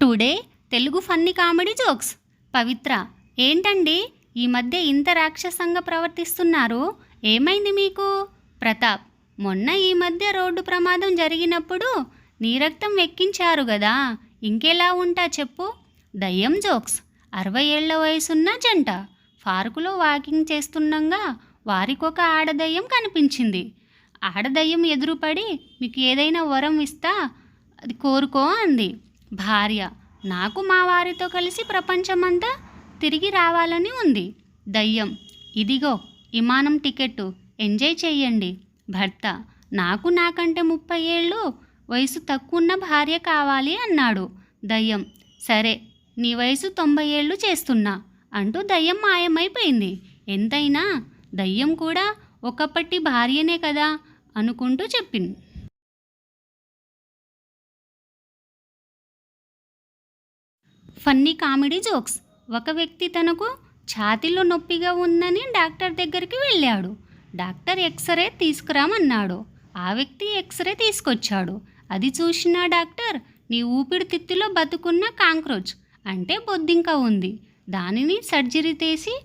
Today Telugu funny comedy jokes. Pavitra ఏంటండి? ఈ మధ్య ఇంత రాక్షసంగా ప్రవర్తిస్తున్నారు. ఏమైంది మీకు? ప్రతాప్ మొన్న ఈ మధ్య రోడ్డు ప్రమాదం జరిగినప్పుడు నీ రక్తం ఎక్కించారు కదా ఇంకెలా ఉంటా చెప్పు. దయ్యం జోక్స్ అరవై ఏళ్ళ వయసున్న జంట. పార్కులో వాకింగ్ చేస్తుండగా వారికొక ఆడదయ్యం కనిపించింది. ఆడదయ్యం ఎదురుపడి మీకు ఏదైనా వరం ఇస్తా అది కోరుకో అంది. భార్య నాకు మా వారితో కలిసి ప్రపంచమంతా తిరిగి రావాలని ఉంది. దయ్యం ఇదిగో విమానం టికెట్టు ఎంజాయ్ చెయ్యండి. భర్త నాకు నాకంటే ముప్పై ఏళ్ళు వయసు తక్కువన్న భార్య కావాలి అన్నాడు. దయ్యం సరే నీ వయసు తొంభై ఏళ్ళు చేస్తున్నా అంటూ దయ్యం మాయమైపోయింది. ఎంతైనా దయ్యం కూడా ఒకప్పటి భార్యనే కదా అనుకుంటూ చెప్పింది. Funny comedy jokes. ఒక వ్యక్తి తనకు ఛాతీలో నొప్పిగా ఉందని డాక్టర్ దగ్గరికి వెళ్ళాడు. డాక్టర్ ఎక్స్రే తీసుకురామన్నాడు. ఆ వ్యక్తి ఎక్స్రే తీసుకొచ్చాడు. అది చూసిన డాక్టర్ నీ ఊపిరితిత్తులో బతుకున్న కాంక్రోచ్ అంటే బొద్దింక ఉంది. దానిని సర్జరీ చేసి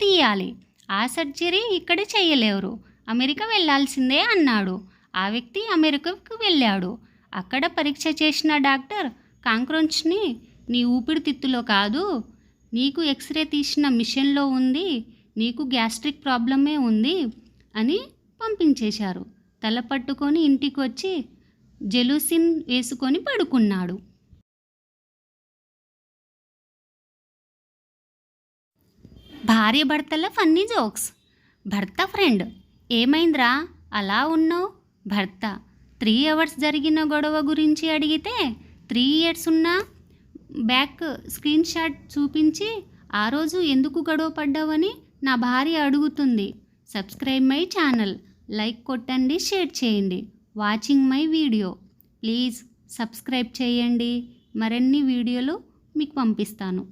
తీయాలి. ఆ సర్జరీ ఇక్కడ చేయలేరు. అమెరికా వెళ్ళాల్సిందే అన్నాడు. ఆ వ్యక్తి అమెరికాకు వెళ్ళాడు. అక్కడ పరీక్ష చేసిన డాక్టర్ కాంక్రోచ్ని నీ ఊపిరితిత్తులో కాదు నీకు ఎక్స్రే తీసిన మిషన్లో ఉంది నీకు గ్యాస్ట్రిక్ ప్రాబ్లమే ఉంది అని పంపించేశారు. తల పట్టుకొని ఇంటికి వచ్చి జెలూసిన్ వేసుకొని పడుకున్నాడు. భార్య భర్తల ఫన్నీ జోక్స్. భర్త ఫ్రెండ్ ఏమైందిరా? అలా ఉన్నావు? భర్త త్రీ అవర్స్ జరిగిన గొడవ గురించి అడిగితే త్రీ ఇయర్స్ ఉన్నా? బ్యాక్ స్క్రీన్ షాట్ చూపించి ఆ రోజు ఎందుకు గొడవ పడ్డావని నా భార్య అడుగుతుంది. Subscribe my channel. లైక్ కొట్టండి షేర్ చేయండి. Watching my video. Please subscribe చేయండి. మరిన్ని వీడియోలు మీకు పంపిస్తాను.